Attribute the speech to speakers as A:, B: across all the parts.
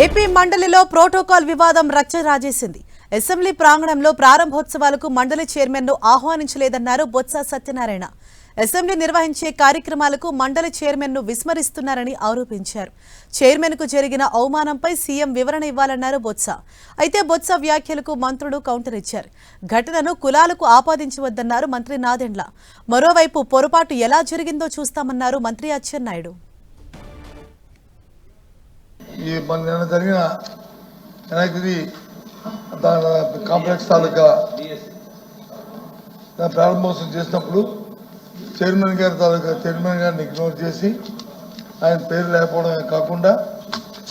A: AP మండలిలో protocol వివాదం రచ్చ రాజేసింది. అసెంబ్లీ ప్రాంగణంలో ప్రారంభోత్సవాలకు మండలి చైర్మన్ను ఆహ్వానించలేదన్నారు బొత్స సత్యనారాయణ. అసెంబ్లీ నిర్వహించే కార్యక్రమాలకు మండలి చైర్మన్ను విస్మరిస్తున్నారని ఆరోపించారు. చైర్మన్కు జరిగిన అవమానంపై సీఎం వివరణ ఇవ్వాలన్నారు బొత్స. అయితే బొత్స వ్యాఖ్యలకు మంత్రులు కౌంటర్ ఇచ్చారు ఘటనను కులాలకు ఆపాదించవద్దన్నారు మంత్రి నాదెండ్ల. మరోవైపు పొరపాటు ఎలా జరిగిందో చూస్తామన్నారు మంత్రి అచ్చెన్నాయుడు.
B: ఈ మన జరిగిన వినాయకుడి దాని కాంప్లెక్స్ తాలూకా దాని ప్రారంభోత్సవం చేసినప్పుడు చైర్మన్ గారి తాలూకా చైర్మన్ గారిని ఇగ్నోర్ చేసి ఆయన పేరు లేకపోవడమే కాకుండా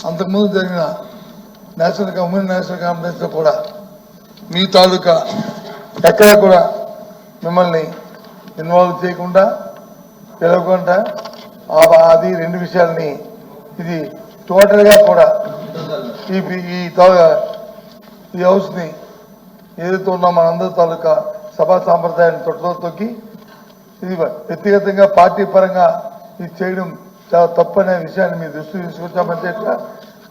B: అంతకుముందు జరిగిన నేషనల్ ఉమెన్ నేషనల్ కాన్ఫరెన్స్లో కూడా మీ తాలూకా ఎక్కడా కూడా మిమ్మల్ని ఇన్వాల్వ్ చేయకుండా పిలవకుండా అది రెండు విషయాల్ని ఇది టోటల్గా కూడా ఈ ఈ ఈ హౌస్ని ఏదైతే ఉన్నా మనందరి తాలూకా సభా సాంప్రదాయాన్ని తొట్టతో తొక్కి ఇది వ్యక్తిగతంగా పార్టీ పరంగా ఇది చేయడం చాలా తప్పు అనే విషయాన్ని మీ దృష్టి తీసుకొచ్చామని చెప్పిన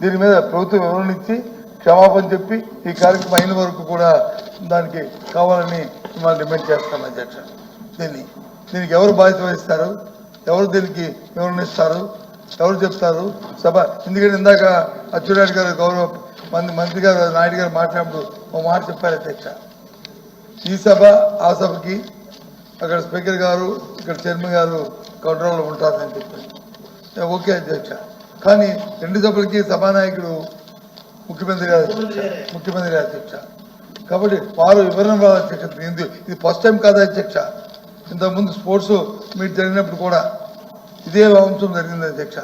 B: దీని మీద ప్రభుత్వం వివరణ ఇచ్చి క్షమాపణ చెప్పి ఈ కార్యక్రమం అయిన వరకు కూడా దానికి కావాలని మిమ్మల్ని డిమాండ్ చేస్తాం. అధ్యక్ష దీన్ని దీనికి ఎవరు బాధ్యత వహిస్తారు? ఎవరు దీనికి వివరణ ఇస్తారు? ఎవరు చెప్తారు. సభ ఎందుకంటే ఇందాక అచ్చురాయుడు గారు గౌరవ మంత్రి మంత్రి గారు నాయుడు గారు మాట్లాడుతూ ఒక మాట చెప్పారు అధ్యక్ష. ఈ సభ ఆ సభకి అక్కడ స్పీకర్ గారు ఇక్కడ చైర్మన్ గారు కంట్రోల్లో ఉంటారని చెప్పారు. ఓకే అధ్యక్ష. కానీ రెండు సభలకి సభానాయకుడు ముఖ్యమంత్రి గారు అధ్యక్ష. ముఖ్యమంత్రి గారు. అధ్యక్ష. కాబట్టి వారు వివరణ అధ్యక్ష. ఇది ఇది ఫస్ట్ టైం కాదా అధ్యక్ష? ఇంతకుముందు స్పోర్ట్స్ మీట్ జరిగినప్పుడు కూడా ఇదే అంశం జరిగింది అధ్యక్ష.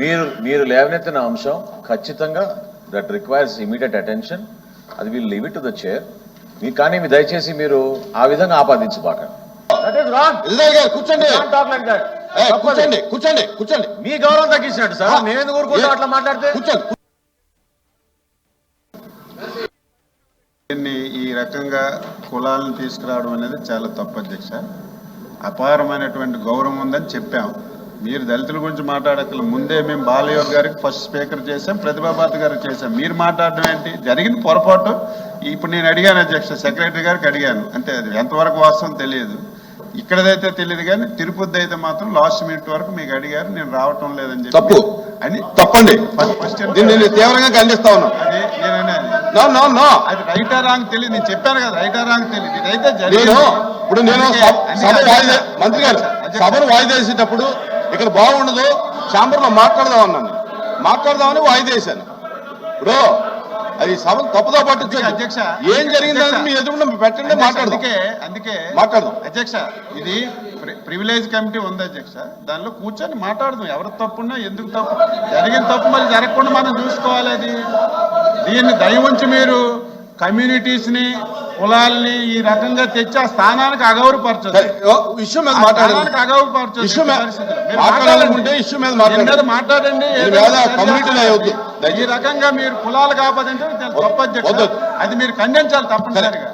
C: మీరు మీరు లేవనెత్తిన అంశం ఖచ్చితంగా దట్ రిక్వైర్స్ ఇమీడియట్ అటెన్షన్ అది వీళ్ళు leave it to the chair మీ కానీ మీ దయచేసి మీరు ఆ విధంగా
D: గారు కూర్చోండి. కూర్చోండి కూర్చోండి కూర్చోండి.
C: మీ గౌరవం తగ్గించినట్టు సార్. నేను ఎందుకు ఊరుకుంటా అట్లా మాట్లాడితే?
D: కూర్చోండి
E: దీన్ని ఈ రకంగా కులాలను తీసుకురావడం అనేది చాలా తప్పు అధ్యక్ష. అపారమైనటువంటి గౌరవం ఉందని చెప్పాం. మీరు దళితుల గురించి మాట్లాడక్కల ముందే మేము బాలయోగ్ గారికి ఫస్ట్ స్పీకర్ చేశాం ప్రతిభాబాద్ గారికి చేశాం. మీరు మాట్లాడడం ఏంటి? జరిగిన పొరపాటు ఇప్పుడు నేను అడిగాను అధ్యక్ష సెక్రటరీ గారికి అడిగాను. అంటే అది ఎంతవరకు వాస్తవం తెలియదు. ఇక్కడదైతే తెలియదు కానీ తిరుపతి అయితే మాత్రం లాస్ట్ మినిట్ వరకు మీకు అడిగారు నేను రావటం లేదని చెప్పి
D: తప్పు.
E: అని
D: తప్పండి.
E: ఫస్ట్
D: తీవ్రంగా ఖండిస్తా ఉన్నాం
E: అదే నేను
D: నో నో నో
E: అది రైటా రాంగ్ తెలియదు. నేను చెప్పాను కదా రైటా రాంగ్ తెలియదు. ఇదైతే జరిగింది.
D: నేను ఇప్పుడు నేను సభ- వాయిదా మంత్రి గారు సభను వాయిదా వేసేటప్పుడు ఇక్కడ బాగుండదు ఛాంబర్లో మాట్లాడదాం అన్నాను మాట్లాడదామని వాయిదా వేశాను. ఇప్పుడు అది సభ తప్పుదో పట్టించు
E: అధ్యక్ష,
D: ఏం జరిగిందని మీ ఎదురుకుండా పెట్టండి మాట్లాడదాం.
E: అందుకే అందుకే.
D: మాట్లాడదాం.
E: అధ్యక్ష ఇది ప్రి- ప్రివిలేజ్ కమిటీ ఉంది అధ్యక్ష. దానిలో కూర్చొని మాట్లాడదాం. ఎవరు తప్పున్నా ఎందుకు తప్పు? జరిగిన తప్పు మరి జరగకుండా మనం చూసుకోవాలి అది. దీన్ని దయ ఉంచి మీరు కమ్యూనిటీస్ని కులాల్ని ఈ రకంగా తెచ్చి ఆ స్థానానికి అగౌరవపరచదు
D: ఇష్యూ మీద
E: అగౌరవపరచదు
D: ఇష్యూ మీద మాట్లాడండి.
E: మాట్లాడండి. ఈ రకంగా మీరు కులాలు కాపాదంటే తప్పు అధ్యక్ష
D: వద్దు.
E: అది మీరు ఖండించాలి తప్పనిసరిగా.